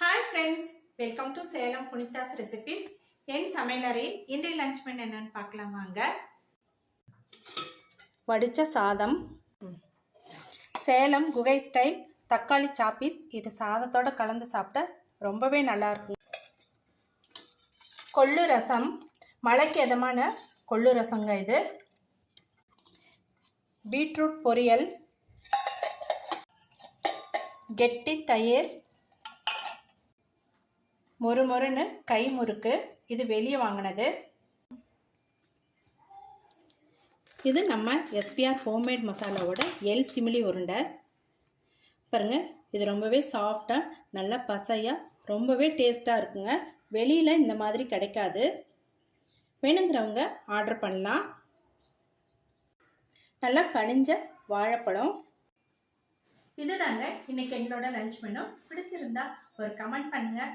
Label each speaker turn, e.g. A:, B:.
A: Hi friends welcome to Salem Punitha's recipes என் சமையலறை இன்றைய lunch மென் என்னன்னு பார்க்கலாம் வாங்க. வடித்த சாதம். சேலம் குகை ஸ்டைல் தக்காளி சாப்பீஸ் இது சாதத்தோட கலந்து சாப்பிட ரொம்பவே நல்லாயிருக்கும் கொள்ளு ரசம். மழைக்கு எதமான கொள்ளு ரசங்க இது? பீட்ரூட் பொரியல். கெட்டி தயிர். மொறு மொறுன்னு கை முறுக்கு. இது வெளியே வாங்கினது. இது நம்ம எஸ்பிஆர் ஹோம்மேட் மசாலாவோட எல் சிமிலி உருண்டை. பாருங்கள் இது ரொம்பவே சாஃப்டாக நல்லா பசையாக ரொம்பவே டேஸ்ட்டாக இருக்குங்க. வெளியில் இந்த மாதிரி கிடைக்காது. வேணுங்கிறவங்க ஆர்டர் பண்ணலாம். நல்லா கனிஞ்ச வாழைப்பழம். இதுதாங்க இன்னைக்கு எங்களோட லஞ்ச் மெனு பிடிச்சிருந்தா ஒரு கமெண்ட் பண்ணுங்கள்